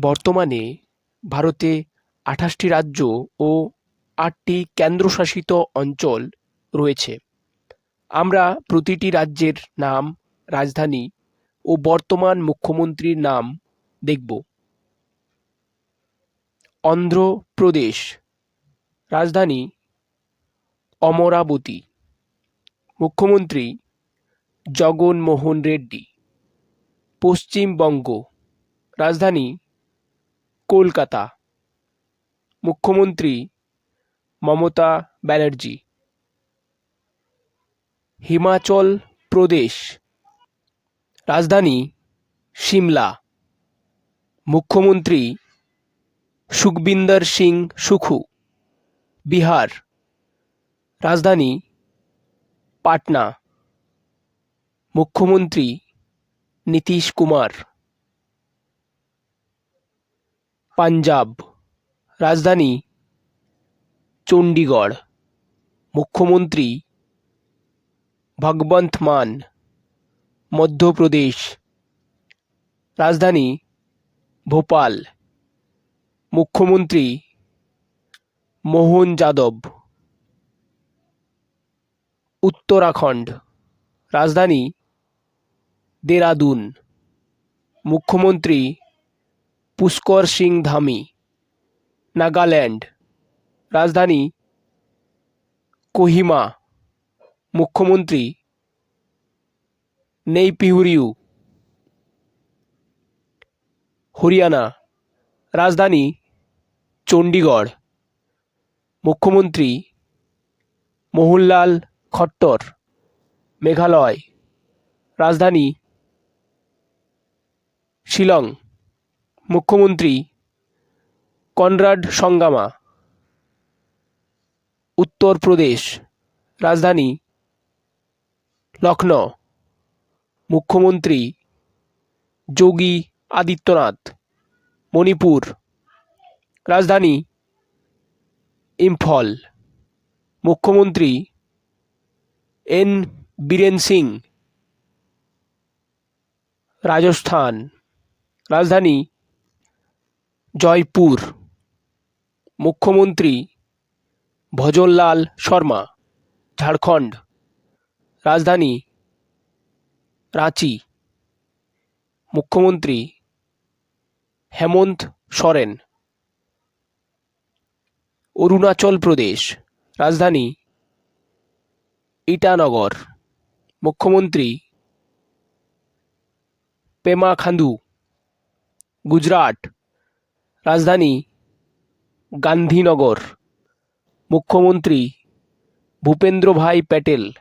বর্তমানে ভারতে আঠাশটি রাজ্য ও আটটি কেন্দ্রশাসিত অঞ্চল রয়েছে। আমরা প্রতিটি রাজ্যের নাম, রাজধানী ও বর্তমান মুখ্যমন্ত্রীর নাম দেখব। অন্ধ্রপ্রদেশ, রাজধানী অমরাবতী, মুখ্যমন্ত্রী জগনমোহন রেড্ডি। পশ্চিমবঙ্গ, রাজধানী কলকাতা। মুখ্যমন্ত্রী মমতা ব্যানার্জি। হিমাচল প্রদেশ। রাজধানী সিমলা। মুখ্যমন্ত্রী সুখবিন্দর সিং সুখু। বিহার। রাজধানী পাটনা। মুখ্যমন্ত্রী নীতিশ কুমার। পাঞ্জাব, রাজধানী চণ্ডীগড়। মুখ্যমন্ত্রী ভগবন্ত মান, মধ্যপ্রদেশ। রাজধানী ভোপাল। মুখ্যমন্ত্রী মোহন যাদব। উত্তরাখণ্ড। রাজধানী দেরাদুন। মুখ্যমন্ত্রী পুষ্কর সিং ধামি, নাগাল্যান্ড, রাজধানী কোহিমা, মুখ্যমন্ত্রী নেইপিহুরিউ, হরিয়ানা, রাজধানী চণ্ডীগড়, মুখ্যমন্ত্রী মোহনলাল খট্টর, মেঘালয়, রাজধানী শিলং। মুখ্যমন্ত্রী কনরাড সঙ্গামা উত্তরপ্রদেশ রাজধানী লখনৌ মুখ্যমন্ত্রী যোগী আদিত্যনাথ, মণিপুর রাজধানী ইম্ফল, মুখ্যমন্ত্রী এন বীরেন সিং, রাজস্থান রাজধানী জয়পুর। মুখ্যমন্ত্রী ভজনলাল শর্মা। ঝাড়খণ্ড। রাজধানী রাঁচি। মুখ্যমন্ত্রী হেমন্ত সোরেন। অরুণাচল প্রদেশ। রাজধানী ইটানগর। মুখ্যমন্ত্রী পেমা খান্দু। গুজরাট। রাজধানী গান্ধীনগর। মুখ্যমন্ত্রী ভূপেন্দ্রভাই প্যাটেল।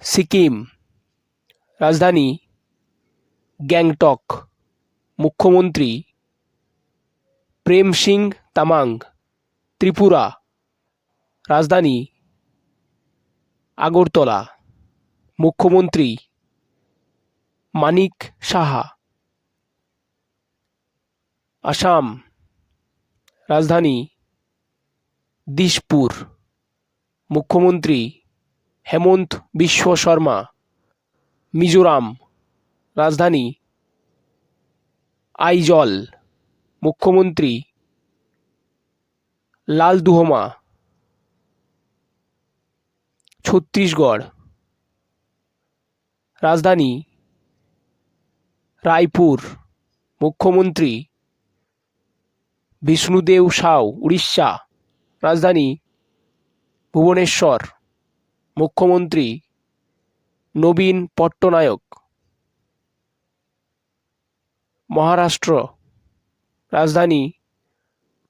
সিকিম, রাজধানী গ্যাংটক। মুখ্যমন্ত্রী প্রেম সিং তামাং। ত্রিপুরা, রাজধানী আগরতলা। মুখ্যমন্ত্রী মানিক সাহা। আসাম, রাজধানী দিশপুর। মুখ্যমন্ত্রী হেমন্ত বিশ্ব শর্মা, মিজোরাম, রাজধানী আইজল। মুখ্যমন্ত্রী লালদুহমা, ছত্তিশগড়। রাজধানী রায়পুর। মুখ্যমন্ত্রী বিষ্ণুদেব সাউ, উড়িষ্যা, রাজধানী ভুবনেশ্বর, মুখ্যমন্ত্রী নবীন পট্টনায়ক, মহারাষ্ট্র, রাজধানী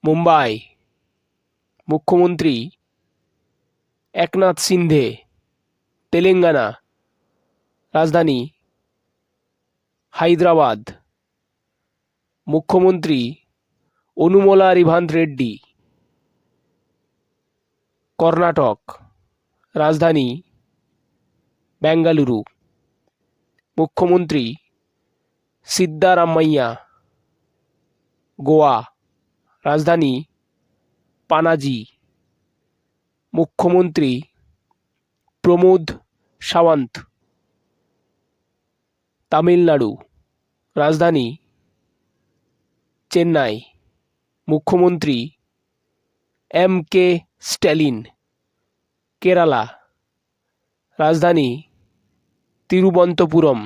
মুম্বাই, মুখ্যমন্ত্রী একনাথ সিন্ধে, তেলেঙ্গানা, রাজধানী হায়দ্রাবাদ, মুখ্যমন্ত্রী অনুমলা রিভান্ত রেড্ডি, কর্ণাটক, রাজধানী, বেঙ্গালুরু, মুখ্যমন্ত্রী সিদ্দারামাইয়া গোয়া, রাজধানী পানাজি, মুখ্যমন্ত্রী প্রমোদ সাওয়ান্ত, তামিলনাড়ু, রাজধানী চেন্নাই। মুখ্যমন্ত্রী এম কে স্ট্যালিন, কেরালা, রাজধানী তিরুবন্তপুরম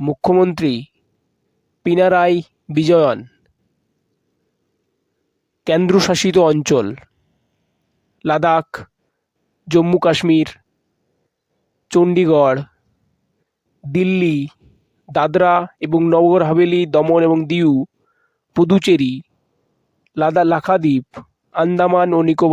মুখ্যমন্ত্রী পিনারাই বিজয়ন, কেন্দ্রশাসিত অঞ্চল, লাদাখ, জম্মু কাশ্মীর, চণ্ডীগড়, দিল্লি, দাদরা এবং নগর হাভেলি, দমন এবং দিউ, পুদুচেরি লাদা লাক্ষাদ্বীপ আন্দামান ও নিকোবর